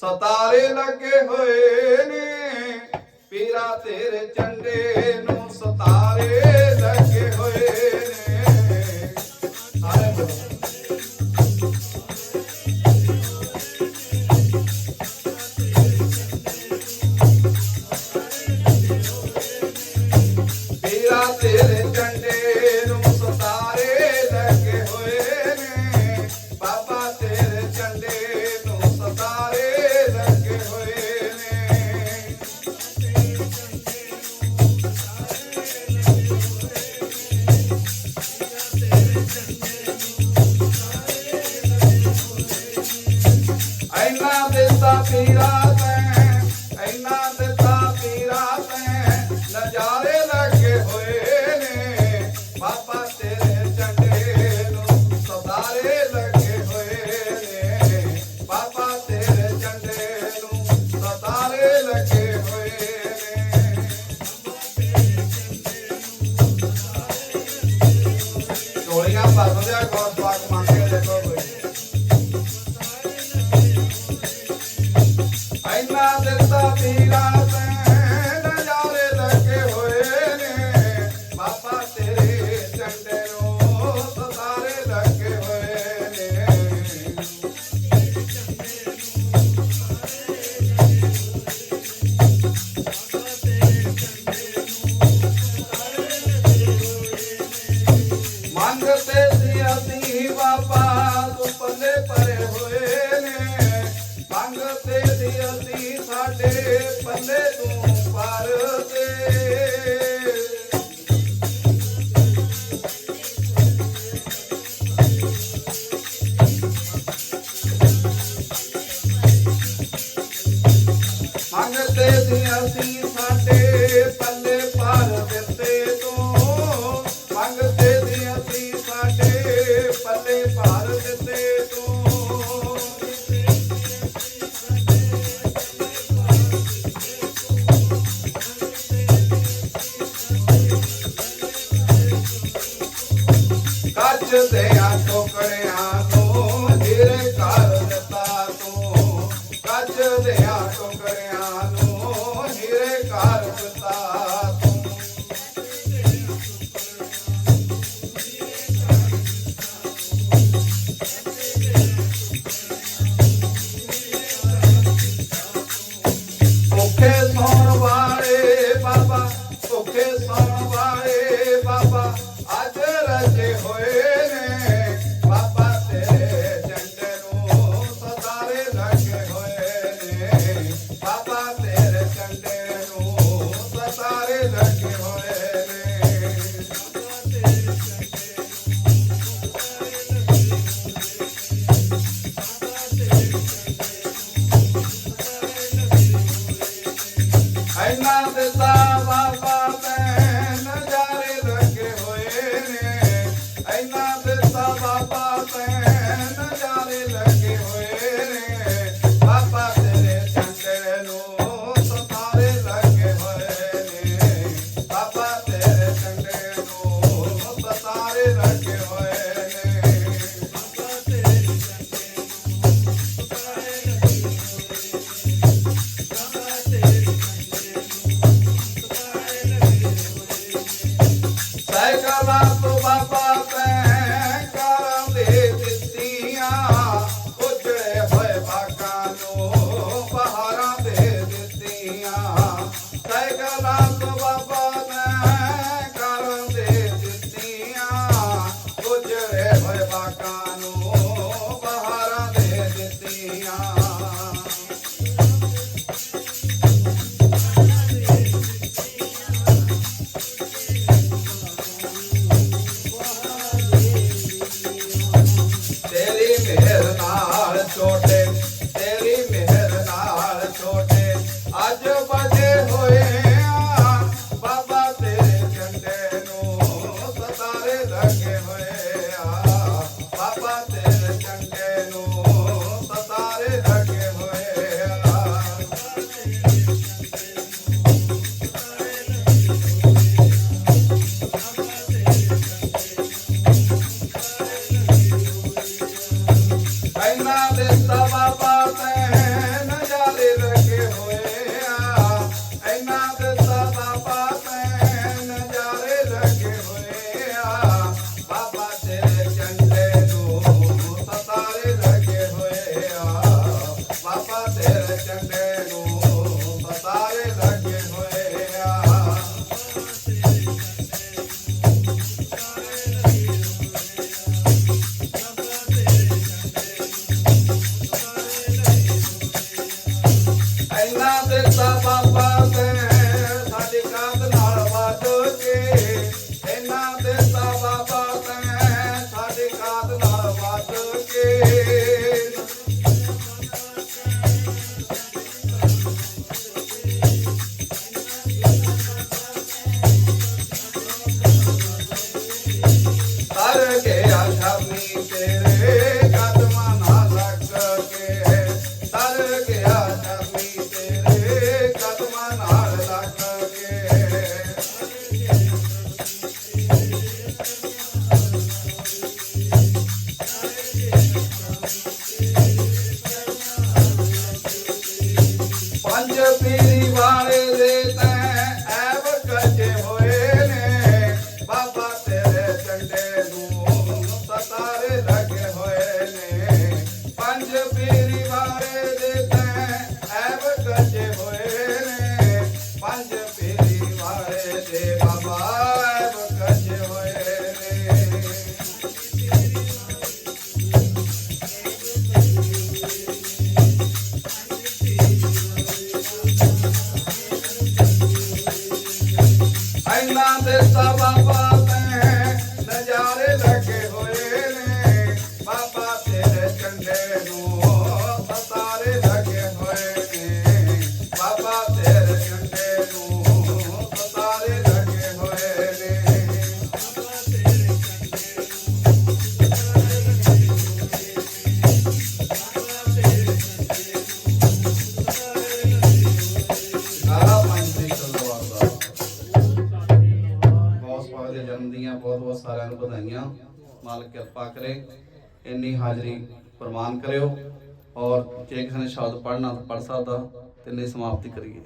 ਸਤਾਰੇ ਲੱਗੇ ਹੋਏ ਨੇ ਪੀਰਾ ਤੇਰੇ ਚੰਡੇ ਨੂੰ ਸਤਾਰੇ ਲੱਗੇ ਹੋਏ ਨੇ। ਹਾਰੇ ਮੰਗਤੇ ਸੀ ਅਸੀਂ ਬਾਬਾ ਜਦਿਆ ਤੋਂ, ਤੇਰੇ ਕਰ ਦਿੱਤਾ ਤੂੰ। ਕੱਜ ਦਿਆ ਟੋਕੜਿਆ ਨੂੰ ਹੀਰੇ ਸੌਣ ਵਾਲੇ ਬਾਬਾ, ਭੁੱਖੇ ਸੌਣ I'm not the same. ਨਾ ਦਿੱਤਾ ਬਾਬਾ ਤੈਂ ਨਜ਼ਾਰੇ ਲੱਗੇ ਹੋਏ ਆ ਐਨਾ ਦਿੱਤਾ ਬਾਬਾ ਤੈਂ ਨਜ਼ਾਰੇ ਲੱਗੇ ਹੋਏ ਆ ਬਾਬਾ ਤੇਰੇ ਚੰਡੇ ਨੂੰ ਸਤਾਰੇ ਲੱਗੇ ਹੋਏ ਆ ਬਾਬਾ ਤੇਰੇ ਚੰਡੇ ਤੇਰੇ बाबा मैं न जा ਬਹੁਤ ਬਹੁਤ ਸਾਰਿਆਂ ਨੂੰ ਵਧਾਈਆਂ। ਮਾਲਕ ਕਿਰਪਾ ਕਰੇ, ਇੰਨੀ ਹਾਜ਼ਰੀ ਪ੍ਰਮਾਨ ਕਰਿਓ। ਔਰ ਜੇ ਕਿਸੇ ਨੇ ਸ਼ਬਦ ਪੜਨਾ ਤਾਂ ਪੜ ਸਕਦਾ, ਤੇ ਨਹੀਂ ਸਮਾਪਤੀ ਕਰੀਏ।